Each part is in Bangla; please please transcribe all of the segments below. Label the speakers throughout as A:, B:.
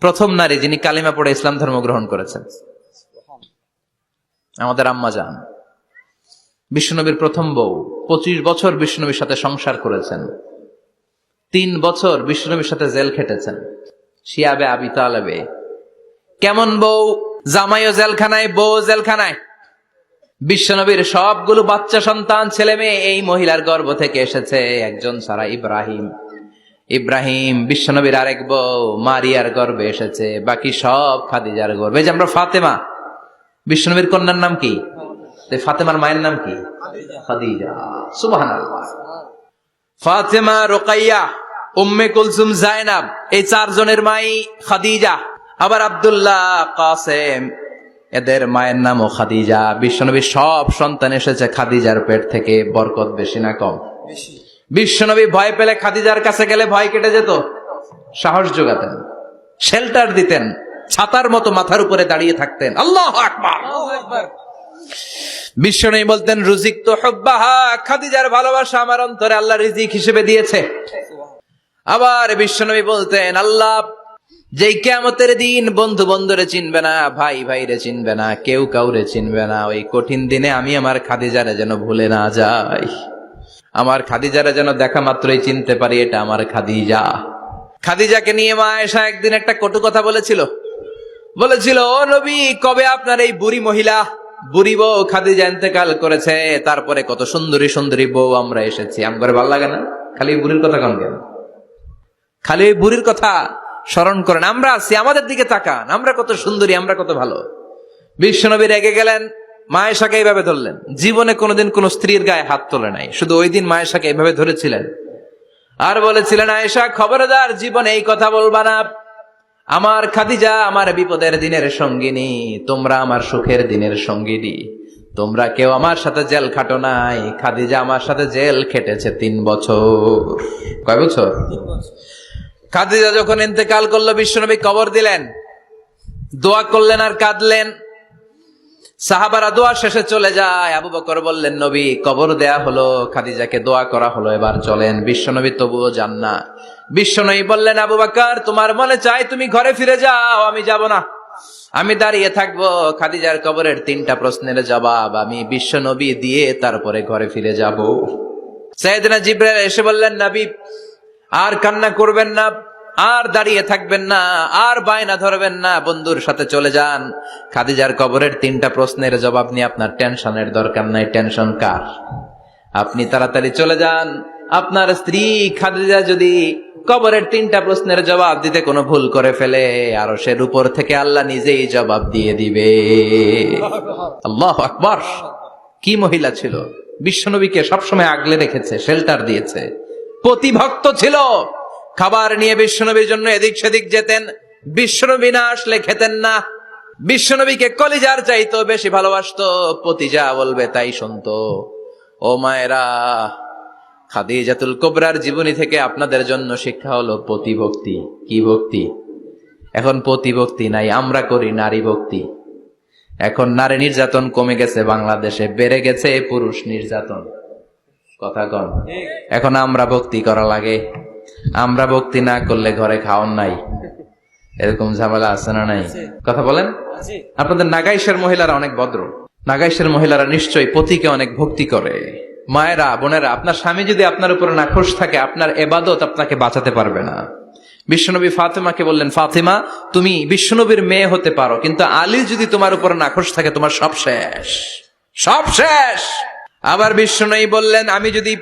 A: প্রথম নারী যিনি কালিমা পড়ে ইসলাম ধর্ম গ্রহণ করেছেন। আমাদের আম্মা যান। বিষ্ণুনবীর প্রথম বউ, পঁচিশ বছর বিষ্ণুনবীর সাথে সংসার করেছেন। তিন বছর বিষ্ণুনবীর সাথে জেল খেটেছেন। শিয়াবে আবি তালেবে। কেমন বউ? জামাইও জেলখানায় বউ জেলখানায়। বিশ্বনবীর সবগুলো বাচ্চা সন্তান, ছেলে মেয়ে, এই মহিলার গর্ভ থেকে এসেছে একজন সারা ইব্রাহিম। ইব্রাহিম বিশ্বনবীর আরেক বউ মারিয়ার গর্ভে এসেছে বাকি সব খাদিজার গর্ভে এই যে আমরা ফাতেমা বিশ্বনবীর কন্যার নাম কি? ফাতেমার মায়ের নাম কি? খাদিজা। ফাতেমা রোকাইয়া উম্মে কুলসুম জায়নাব এই চারজনের মাই খাদিজা। আবার আব্দুল্লাহ কাসেম এদের মায়ের নামও খাদিজা। বিশ্বনবী সব সন্তান এসেছে খাদিজার পেট থেকে বরকত বেশি না কম? বিশ্বনবী ভয় পেলে খাদিজার কাছে গেলে ভয় কেটে যেত। সাহস যোগাতেন শেল্টার দিতেন, ছাতার মতো মাথার উপরে দাঁড়িয়ে থাকতেন। আল্লাহ বিশ্বনবী বলতেন, রুজিক তো হব্বাহা, খাদিজার ভালোবাসা আমার অন্তরে আল্লাহ রিজিক হিসেবে দিয়েছে। আবার বিশ্বনবী বলতেন, আল্লাহ, যেই কেমতের দিন বন্ধু বন্ধুরে চিনবে না, ভাই ভাইরে চিনবে না, কেউ কাউরে চিনবে না, ওই কঠিন দিনে আমি আমার খাদিজারে যেন ভুলে না যাই। আমার খাদিজারা যেন দেখা মাত্রই চিনতে পারি এটা আমার খাদিজা। খাদিজাকে নিয়ে মা এসা একদিন একটা কটু কথা বলেছিল। বলেছিল, ও নবী, কবে আপনার এই বুড়ি মহিলা, বুড়ি বউ খাদিজা ইন্তেকাল করেছে? তারপরে কত সুন্দরী সুন্দরী বউ আমরা এসেছি। আম করে ভালো লাগে না। খালি বুড়ির কথা কন কেন? খালি ওই বুড়ির কথা স্মরণ করেন। আমরা আছি, আমাদের দিকে তাকান। আমরা কত সুন্দরী, আমরা কত ভালো। বিশ্বনবী রেগে গেলেন। মায়েশাকে এইভাবে ধরলেন। জীবনে কোনোদিন কোন স্ত্রীর গায়ে হাত তোলে নাই। শুধু ওই দিন মায়েশাকে এইভাবে ধরেছিলেন। আর বলেছিলেন আয়েশা খবরদার জীবনে এই কথা বলবা না। আমার খাদিজা আমার বিপদের দিনের সঙ্গিনী তোমরা আমার সুখের দিনের সঙ্গিনী। তোমরা কেউ আমার সাথে জেল খাটো নাই। খাদিজা আমার সাথে জেল খেটেছে তিন বছর। কয় বছর? খাদিজা যখন ইন্তেকাল করল বিশ্বনবী কবর দিলেন। দোয়া করলেন আর কাঁদলেন। সাহাবারা দোয়া শেষে চলে যায়। আবু বকর বললেন, নবী, কবর দেয়া হলো, খাদিজাকে দোয়া করা হলো, এবার চলেন। বিশ্বনবী তবুও যান না। বিশ্বনবী বললেন, আবু বাকার, তোমার মনে চাই তুমি ঘরে ফিরে যাও, আমি যাব না। আমি দাঁড়িয়ে থাকব, খাদিজার কবরের তিনটা প্রশ্নের জবাব আমি বিশ্বনবী দিয়ে তারপরে ঘরে ফিরে যাব। সাইদিনা জিব্রাইল এসে বললেন, নবী, আর কান্না করবেন না। আর দাঁড়িয়ে থাকবেন না, আর বায়না ধরবেন না, বন্ধুর সাথে চলে যান। খাদিজার কবরের তিনটা প্রশ্নের জবাব নিয়ে আপনার টেনশনের দরকার নাই, টেনশন কার? আপনি তাড়াতাড়ি চলে যান। আপনার স্ত্রী খাদিজা যদি কবরের তিনটা প্রশ্নের জবাব দিতে কোনো ভুল করে ফেলে, আর সের উপর থেকে আল্লাহ নিজেই জবাব দিয়ে দিবে। আল্লাহ আকবর। কি মহিলা ছিল? বিশ্বনবীকে সবসময় আগলে রেখেছে শেল্টার দিয়েছে। প্রতিভক্ত ছিল। খাবার নিয়ে বিশ্বনবীর জন্য এদিক সেদিক যেতেন। বিশ্বনবী না আসলে খেতেন না। বিশ্বনবীকে কলিজার চাইতো বেশি ভালোবাসতো। পতি যা বলবে তাই শুনতো। ও মায়েরা খাদি খাদিজাতুল কোবরার জীবনী থেকে আপনাদের জন্য শিক্ষা হলো প্রতিভক্তি কি ভক্তি? এখন প্রতিভক্তি নাই আমরা করি নারী ভক্তি। এখন নারী নির্যাতন কমে গেছে বাংলাদেশে বেড়ে গেছে পুরুষ নির্যাতন। কথা কন। এখন আমরা ভক্তি করা লাগে। আমরা ভক্তি না করলে ঘরে খাওয়ান নাই। এরকম ঝামেলা আছে না নাই? কথা বলেন? আপনাদের নাগাইশের মহিলারা অনেক ভদ্র। নাগাইশের মহিলারা নিশ্চয়ই পতিকে অনেক ভক্তি করে। মায়েরা বোনেরা আপনার স্বামী যদি আপনার উপরে নাখোশ থাকে আপনার এবাদত আপনাকে বাঁচাতে পারবে না। বিশ্বনবী ফাতেমাকে বললেন ফাতেমা তুমি বিশ্বনবীর মেয়ে হতে পারো কিন্তু আলী যদি তোমার উপরে নাখোশ থাকে তোমার সব শেষ। সব শেষ! আবার বিশ্বনবী বললেন আমি যদি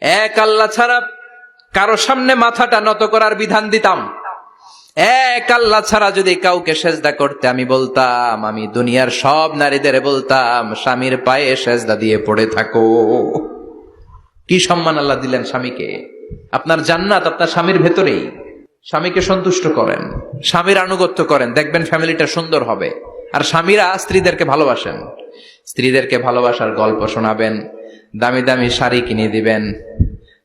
A: এক আল্লাহ ছাড়া কারও সামনে মাথাটা নত করার বিধান দিতাম। এক আল্লাহ ছাড়া যদি কাউকে সেজদা করতে আমি বলতাম, আমি দুনিয়ার সব নারীদের বলতাম, স্বামীর পায়ে সেজদা দিয়ে পড়ে থাকো। কি সম্মান আল্লাহ দিলেন স্বামীকে? আপনার জান্নাত আপনার স্বামীর ভেতরেই। স্বামীকে সন্তুষ্ট করেন, স্বামীর আনুগত্য করেন। দেখবেন ফ্যামিলিটা সুন্দর হবে। আর স্বামীরা স্ত্রীদেরকে ভালোবাসেন। স্ত্রীদেরকে ভালোবাসার গল্প শোনাবেন, দামি দামি শাড়ি কিনে দিবেন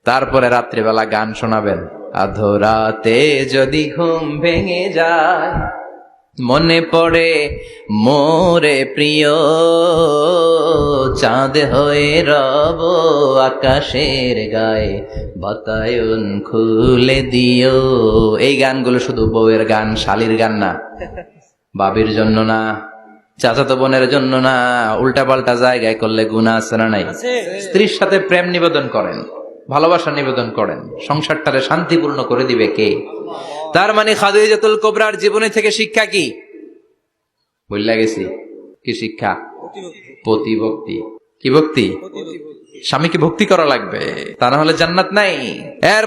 A: তারপরে রাত্রিবেলা গান শোনাবেন। আধরাতে যদি ঘুম ভেঙে যায় মনে পড়ে মোরে প্রিয় চাঁদ হয়ে রব আকাশের গায়ে বাতায়ন খুলে দিও। এই গানগুলো শুধু বউয়ের গান শালির গান না বাবির জন্য না চাচাতো বোনের জন্য না উল্টা পাল্টা জায়গায় করলে গুণা আছে না নাই? স্ত্রীর সাথে প্রেম নিবেদন করেন। ভালোবাসা নিবেদন করেন। সংসারটারে শান্তিপূর্ণ করে দিবে কে? তার মানে খাদিজাতুল কোবরার জীবনে থেকে শিক্ষা কি? বললা গেছি। কি শিক্ষা? প্রতিভক্তি কি ভক্তি? স্বামীকে ভক্তি করা লাগবে। তা না হলে জান্নাত নাই। এর